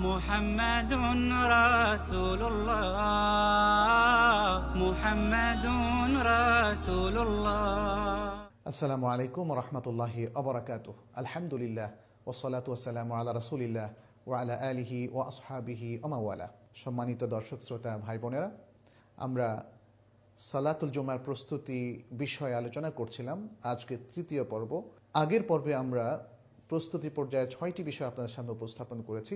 محمد رسول الله محمد رسول الله আসসালামু আলাইকুম রহমতুল্লাহ অবরাকাত আলহামদুলিল্লাহ ওসলাত ওসালাম আল্লাহ রসুলিল্লাহ ও আলা আলিহি ও আসহাবিহি ওমাওয়ালা সম্মানিত দর্শক শ্রোতা ভাই বোনেরা আমরা সালাতুল জুমার প্রস্তুতি বিষয়ে আলোচনা করছিলাম আজকে তৃতীয় পর্ব আগের পর্বে আমরা প্রস্তুতি পর্যায়ে ছয়টি বিষয় আপনাদের সামনে উপস্থাপন করেছি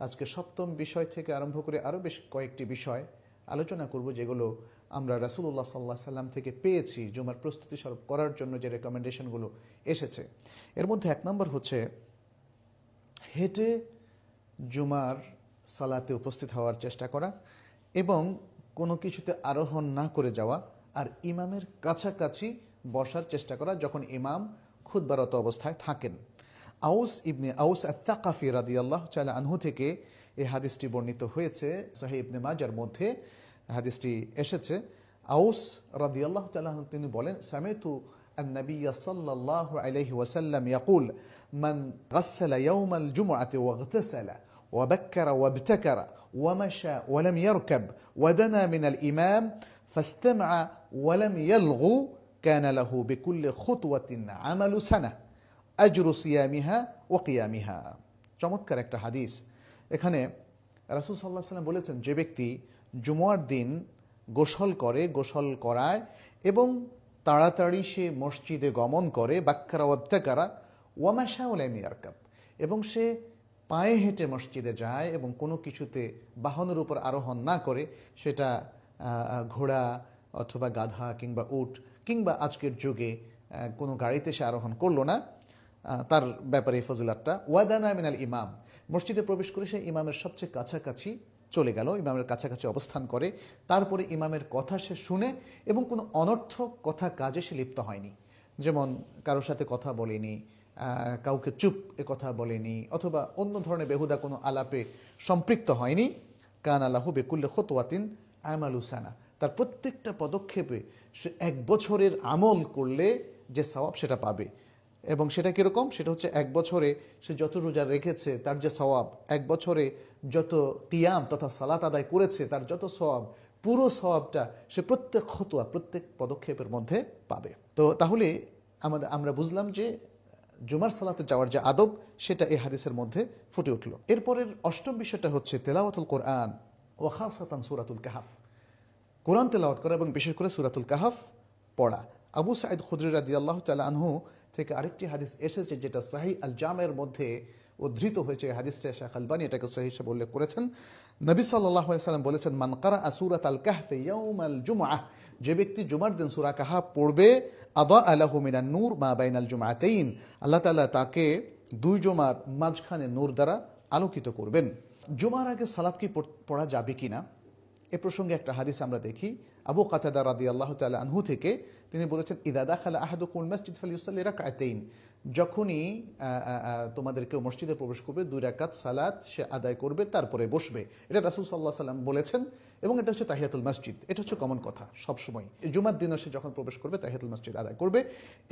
আজকে সপ্তম বিষয় থেকে আরম্ভ করে আরও বেশ কয়েকটি বিষয় আলোচনা করব, যেগুলো আমরা রাসুল্লাহ সাল্লাহ সাল্লাম থেকে পেয়েছি জুমার প্রস্তুতি স্বরূপ করার জন্য যে রেকমেন্ডেশনগুলো এসেছে। এর মধ্যে এক নম্বর হচ্ছে, হেঁটে জুমার সালাতে উপস্থিত হওয়ার চেষ্টা করা এবং কোনো কিছুতে আরোহণ না করে যাওয়া আর ইমামের কাছাকাছি বসার চেষ্টা করা যখন ইমাম খুদ্বারত অবস্থায় থাকেন। আউস ইবনে আউস আত্তাকাফি রাদি আল্লাহ চালা আনহু থেকে এই হাদিসটি বর্ণিত হয়েছে সাহি ইবনে মাজার মধ্যে হাদিসটি এসেছে আউস রাদি আল্লাহ তালাহ তিনি বলেন সামেতু النبي صلى الله عليه وسلم يقول من غسل يوم الجمعة واغتسل وبكر وابتكر ومشى ولم يركب ودنا من الإمام فاستمع ولم يلغو كان له بكل خطوة عمل سنة আজরু সিয়ামিহা ও কিয়ামিহা। চমৎকার একটা হাদিস। এখানে রাসুল সাল্লাহ সাল্লাম বলেছেন, যে ব্যক্তি জুমার দিন গোসল করে, গোসল করায় এবং তাড়াতাড়ি সে মসজিদে গমন করে, বাক্কারা অত্যাকারা ওয়ামাশা ওলাইমিয়ারকাব এবং সে পায়ে হেঁটে মসজিদে যায় এবং কোনো কিছুতে বাহনের উপর আরোহণ না করে, সেটা ঘোড়া অথবা গাধা কিংবা উট কিংবা আজকের যুগে কোনো গাড়িতে সে আরোহণ করল না তার ব্যাপারে এই ফজিলাতটা। ওয়াদানা মিনাল ইমাম। মসজিদে প্রবেশ করে সে ইমামের সবচেয়ে কাছাকাছি চলে গেল, ইমামের কাছাকাছি অবস্থান করে। তারপরে ইমামের কথা সে শুনে এবং কোনো অনর্থক কথা কাজে সে লিপ্ত হয়নি। যেমন কারোর সাথে কথা বলেনি কাউকে চুপ এ কথা বলেনি, অথবা অন্য ধরনের বেহুদা কোনো আলাপে সম্পৃক্ত হয়নি। কান আল্লাহ বেকুল্লে খতোয়াতিন আমালুসানা তার প্রত্যেকটা পদক্ষেপে সে এক বছরের আমল করলে যে সওয়াব সেটা পাবে। এবং সেটা কীরকম? সেটা হচ্ছে এক বছরে সে যত রোজা রেখেছে, তার যে সওয়াব, এক বছরে যত তিয়াম তথা সালাত আদায় করেছে, তার যত সওয়াব, পুরো সওয়াবটা সে প্রত্যেক খতুয়া প্রত্যেক পদক্ষেপের মধ্যে পাবে। তো তাহলে আমাদের, আমরা বুঝলাম যে জুমার সালাতে যাওয়ার যে আদব, সেটা এই হাদিসের মধ্যে ফুটে উঠল। এরপরের অষ্টম বিষয়টা হচ্ছে তেলাওয়াতুল কোরআন, ও খাসাতান সুরাতুল কাহাফ। কোরআন তেলাওয়াত করা এবং বিশেষ করে সুরাতুল কাহাফ পড়া। আবু সাইদ খুদ্রি রাদি আল্লাহ তালা আনহু থেকে আরেকটি হাদিস এসেছে যেটা সাহি আল জামের মধ্যে উদ্ধৃত হয়েছে। হাদিসটা শাহ আলবানি এটাকে সহি হিসেবে উল্লেখ করেছেন। নবী সাল্লাম বলেছেন মানকারা আসুরাত আল কাহফে ইয়াউমাল জুমআ যে ব্যক্তি জুমার দিন সুরা কাহাফ পড়বে আদা আলাহু মিনান নূর মা বাইনাল জুমাতাইন আল্লাহ তাআলা তাকে দুই জুমার মাঝখানে নূর দ্বারা আলোকিত করবেন। জুমার আগে সালাত কি পড়া যাবে কিনা? এ প্রসঙ্গে একটা হাদিস আমরা দেখি। আবু কাতাদা রাদি আল্লাহ তালা আনহু থেকে তিনি বলেছেন ইদাদা খালা আহাদু কুল মসজিদ ফালিউসাল্লি রাকাতাইন যখনই তোমাদের কেউ মসজিদে প্রবেশ করবে, দুই রাকাত সালাত সে আদায় করবে, তারপরে বসবে। এটা রাসুল সাল্লাহ সাল্লাম বলেছেন এবং এটা হচ্ছে তাহিয়াতুল মসজিদ। এটা হচ্ছে কমন কথা সবসময়। জুমার দিনও সে যখন প্রবেশ করবে, তাহিয়াতুল মসজিদ আদায় করবে।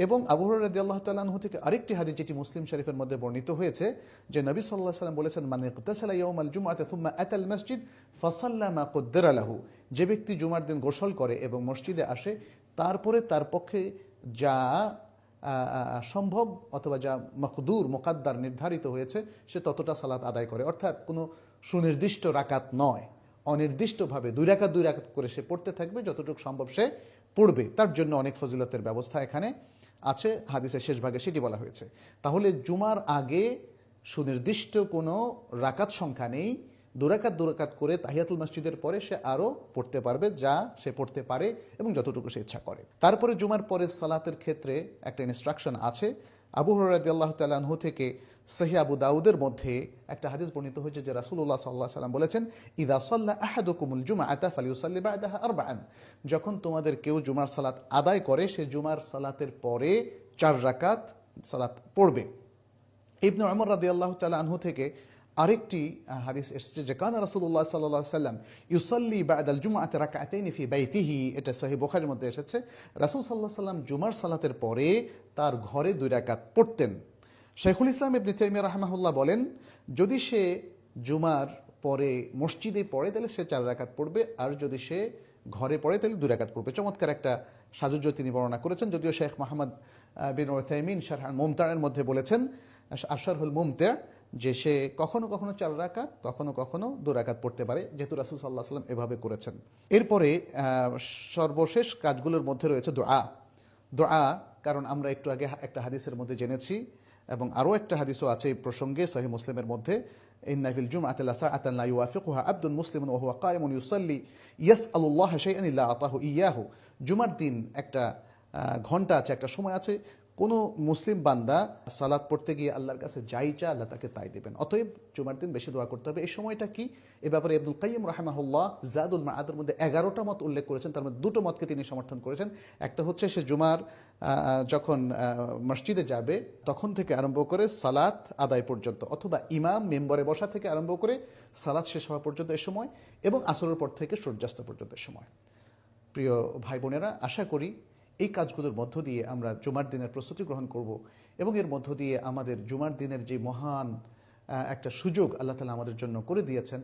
এবং আবু রাদি আল্লাহ তালাহু থেকে আরেকটি হাদিস, যেটি মুসলিম শরীফের মধ্যে বর্ণিত হয়েছে, যে নবী সাল্লাহ সাল্লাম বলেছেন মানে ইকতাসালা ইয়াউমাল জুমআতে থুম্মা আতাল মসজিদ ফাসাল্লা মা কুদ্দারা লাহু। যে ব্যক্তি জুমার দিন গোসল করে এবং মসজিদে আসে তারপরে তার পক্ষে যা সম্ভব অথবা যা মকদুর, মোকাদ্দার নির্ধারিত হয়েছে, সে ততটা সালাত আদায় করে। অর্থাৎ কোনো সুনির্দিষ্ট রাকাত নয়। অনির্দিষ্টভাবে দুই রাকাত দুই রাকাত করে সে পড়তে থাকবে, যতটুকু সম্ভব সে পড়বে। তার জন্য অনেক ফজিলতের ব্যবস্থা এখানে আছে, হাদিসের শেষ ভাগে সেটি বলা হয়েছে। তাহলে জুমার আগে সুনির্দিষ্ট কোনো রাকাত সংখ্যা নেই দুরাকাত দুরাকাত করে তাহিয়াতুল মসজিদের পরে সে আরও পড়তে পারবে যা সে পড়তে পারে এবং যতটুকু সে ইচ্ছা করে। তারপরে জুমার পরে সালাতের ক্ষেত্রে একটা ইনস্ট্রাকশন আছে। আবু হরাদি আল্লাহ তালাহু থেকে সহি আবু দাউদের মধ্যে একটা হাদিস বর্ণিত হয়েছে যে রাসুল্লাহ সাল্লাহ সাল্লাম বলেছেন, ইদা সাল্লাহ আহাদুকুমুল জুমা আতা ফালিউসাল্লি বা আদাহা আরবান যখন তোমাদের কেউ জুমার সালাত আদায় করে, সে জুমার সালাতের পরে চার রাকাত সালাত পড়বে। ইবনু আমর রাদি আল্লাহ তালা আনহু থেকে আরেকটি হাদিস এসেছে যে, কানা রাসুল্লাহ সাল্লাহ সাল্লাম ইউসাল্লি বাদাল জুমাতে রাকাতাইনি ফি বাইতিহি। এটা সহি বোখারির মধ্যে এসেছে। রাসুল সাল্লাহ সাল্লাম জুমার সালাতের পরে তার ঘরে দুই রাকাত পড়তেন। শেখুল ইসলাম ইবনে তাইমিয়া রাহমাহুল্লাহ বলেন, যদি সে জুমার পরে মসজিদে পড়ে, তাহলে সে চার রাকাত পড়বে। আর যদি সে ঘরে পড়ে, তাহলে দুই রাকাত পড়বে। চমৎকার একটা সাজুজ্য তিনি বর্ণনা করেছেন, যদিও শেখ মাহমদ বিন ওথাইমিন শারহান মুমতারের মধ্যে বলেছেন, আশারহুল মুমতা যে সে কখনো কখনো চার রাকাত, কখনো কখনো দু রাকাত পড়তে পারে, যেহেতু রাসুল সাল্লাহ সাল্লাম এভাবে করেছেন। এরপরে সর্বশেষ কাজগুলোর মধ্যে রয়েছে দোয়া। দোয়া, কারণ আমরা একটু আগে একটা হাদিসের মধ্যে জেনেছি, এবং আরও একটা হাদিসও আছে এই প্রসঙ্গে সহি মুসলিমের মধ্যে ইন্নাফিল জুমআতি লাসাআতান লা ইউওয়াফিকুহা আবদুন মুসলিমুন ওয়া হুয়া কায়িমুন ইউসাল্লি ইয়াসআলুল্লাহ শাইআন ইল্লা আতাহু ইয়াহু। জুমার দিন একটা ঘণ্টা আছে, একটা সময় আছে কোনো মুসলিম বান্দা সালাত পড়তে গিয়ে আল্লাহর কাছে যাই চা আল্লাহ তাকে তাই দেবেন। অতএব জুমার দিন বেশি দোয়া করতে হবে। এই সময়টা কি? এ ব্যাপারে আব্দুল কাইম রাহমাহুল্লাহ জাদুল মাআদের মধ্যে এগারোটা মত উল্লেখ করেছেন। তার মধ্যে দুটো মতকে তিনি সমর্থন করেছেন। একটা হচ্ছে সে জুমার যখন মসজিদে যাবে, তখন থেকে আরম্ভ করে সালাত আদায় পর্যন্ত অথবা ইমাম মেম্বরে বসা থেকে আরম্ভ করে সালাত শেষ হওয়া পর্যন্ত এ সময় এবং আসরের পর থেকে সূর্যাস্ত পর্যন্ত এ সময়। প্রিয় ভাই বোনেরা আশা করি এই কাজগুলোর মধ্য দিয়ে আমরা জুমার দিনের প্রস্তুতি গ্রহণ করব এবং এর মধ্য দিয়ে আমাদের জুমার দিনের যে মহান একটা সুযোগ আল্লাহ তালা আমাদের জন্য করে দিয়েছেন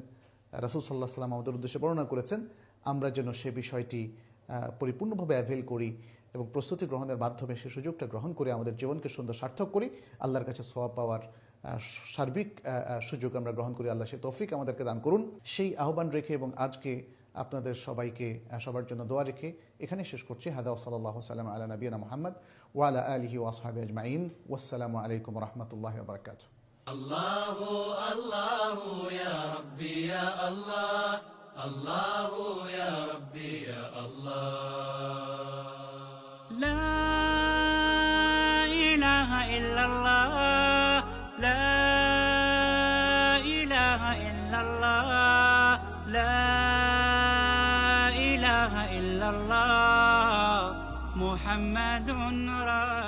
রাসুল সাল্লাহ সাল্লাম আমাদের উদ্দেশ্যে বর্ণনা করেছেন, আমরা যেন সে বিষয়টি পরিপূর্ণভাবে অ্যাভেল করি এবং প্রস্তুতি গ্রহণের মাধ্যমে সে সুযোগটা গ্রহণ করে আমাদের জীবনকে সুন্দর সার্থক করি, আল্লাহর কাছে সোয়াব পাওয়ার সার্বিক সুযোগ আমরা গ্রহণ করি, আল্লাহ সে তৌফিক আমাদেরকে দান করুন। সেই আহ্বান রেখে এবং আজকে আপনাদের সবাইকে আহ, সবার জন্য দোয়া রেখে এখানে শেষ করছি হাদা সাল্লাহ সাল্লাম আলা নবীনা মোহাম্মদ ওয়ালা আলহি ওয়াসহাবি আজমাইন ওয়াসালামু আলাইকুম রহমতুল্লাহ বারকাত الله الله يا ربي يا الله الله يا ربي يا الله الله محمد رسول